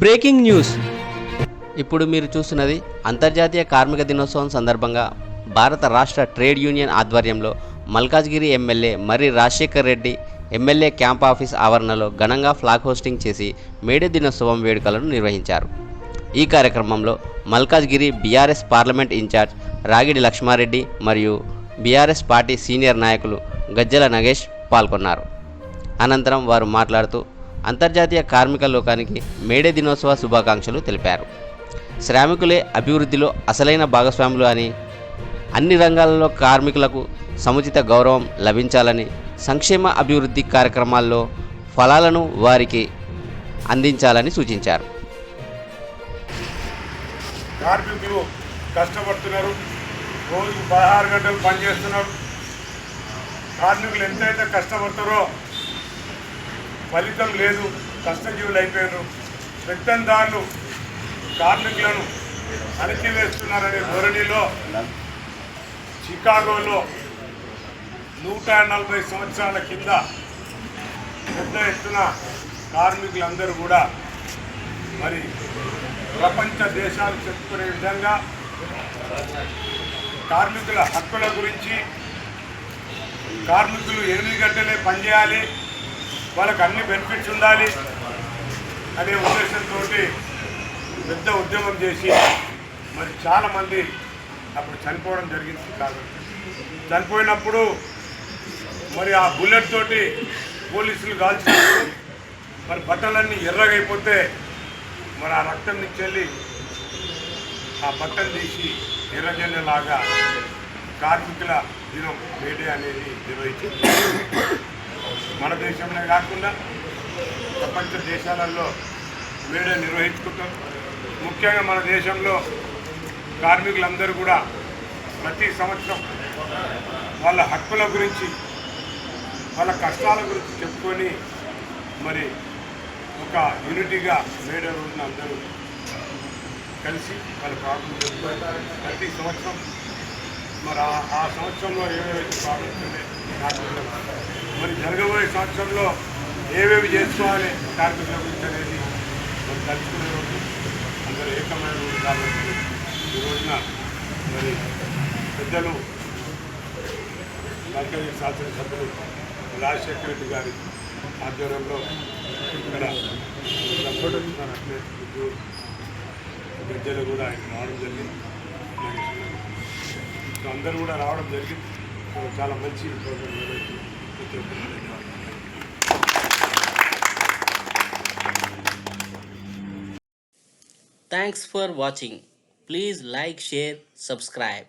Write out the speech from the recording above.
Breaking news. ఇప్పుడు మీరు చూస్తున్నది అంతర్జాతీయ కార్మిక దినోత్సవం సందర్భంగా భారత రాష్ట్ర ట్రేడ్ యూనియన్ ఆధ్వర్యంలో Malkajgiri MLA Marri Rajasekhar Reddy MLA camp office ఆవరణలో ఘనంగా ఫ్లాగ్ హోస్టింగ్ చేసి మేడే దినోత్సవం వేడుకలను నిర్వహించారు. ఈ కార్యక్రమంలో Malkajgiri BRS parliament incharge Ragidi Laxma Reddy మరియు బీఆర్ఎస్ పార్టీ సీనియర్ నాయకులు గజ్జల నగేష్ పాల్గొన్నారు. అనంతరం వారు మాట్లాడుతూ అంతర్జాతీయ కార్మిక లోకానికి మేడే దినోత్సవ శుభాకాంక్షలు తెలిపారు. శ్రామికులే అభివృద్ధిలో అసలైన భాగస్వాములు అని అన్ని రంగాలలో కార్మికులకు సముచిత గౌరవం లభించాలని సంక్షేమ అభివృద్ధి కార్యక్రమాల్లో ఫలాలను వారికి అందించాలని సూచించారు. కార్మికులు కష్టపడుతున్నారు. రోజుకు పదహారు గంటలు పనిచేస్తున్నారు. కార్మికులు ఎంతైతే కష్టపడతారో ఫలితం లేదు. కష్టజీవులు అయిపోయారు పెత్తందారులు కార్మికులను అణచివేస్తున్నారనే ధోరణిలో చికాగోలో నూట నలభై సంవత్సరాల కింద పెద్ద ఎత్తున కార్మికులందరూ కూడా మరి ప్రపంచ దేశాలు చెప్పుకునే విధంగా కార్మికుల హక్కుల గురించి కార్మికులు ఎనిమిది గంటలే పనిచేయాలి. వాళ్ళకి అన్ని బెనిఫిట్స్ ఉండాలి అనే ఉద్దేశంతో పెద్ద ఉద్యమం చేసి మరి చాలామంది అప్పుడు చనిపోవడం జరిగింది కాదు. చనిపోయినప్పుడు మరి ఆ బుల్లెట్ తోటి పోలీసులు కాల్చినప్పుడు మరి బట్టలన్నీ ఎర్రగైపోతే మరి ఆ రక్తం నుంచి వెళ్ళి ఆ బట్టలు తీసి ఎర్రజెండలాగా కార్మికుల దినం మేడే అనేది నిర్వహించింది. మన దేశంలో కాకుండా ప్రపంచ దేశాలలో వేడే నిర్వహించుకుంటాం. ముఖ్యంగా మన దేశంలో కార్మికులందరూ కూడా ప్రతి సంవత్సరం వాళ్ళ హక్కుల గురించి వాళ్ళ కష్టాల గురించి చెప్పుకొని మరి ఒక యూనిటీగా మేడే రోజున అందరూ కలిసి వాళ్ళ ప్రాబ్లం చెప్పుకుంటారు ప్రతి సంవత్సరం మరి ఆ- సంవత్సరంలో ఏవేవి ప్రాబ్లమ్స్ మరి జరగబోయే సంవత్సరంలో ఏవేవి చేసుకోవాలి? కార్మికుల గురించి అనేది మరి తలుచుకునే రోజు అందరూ ఏకమైన రోజు కాబట్టి ఈ రోజున మరి పెద్దలు మల్కజీ శాసనసభ్యులు రాజశేఖర రెడ్డి గారి ఆధ్వర్యంలో ఇక్కడ సపోర్ట్ వచ్చిన అట్లే గజ్జలు కూడా ఆయన రావడం జరిగింది. సో అందరూ కూడా రావడం జరిగింది. సో చాలా మంచి ప్రోగ్రామ్ నిర్వహించి ప్రతి thanks for watching please like share subscribe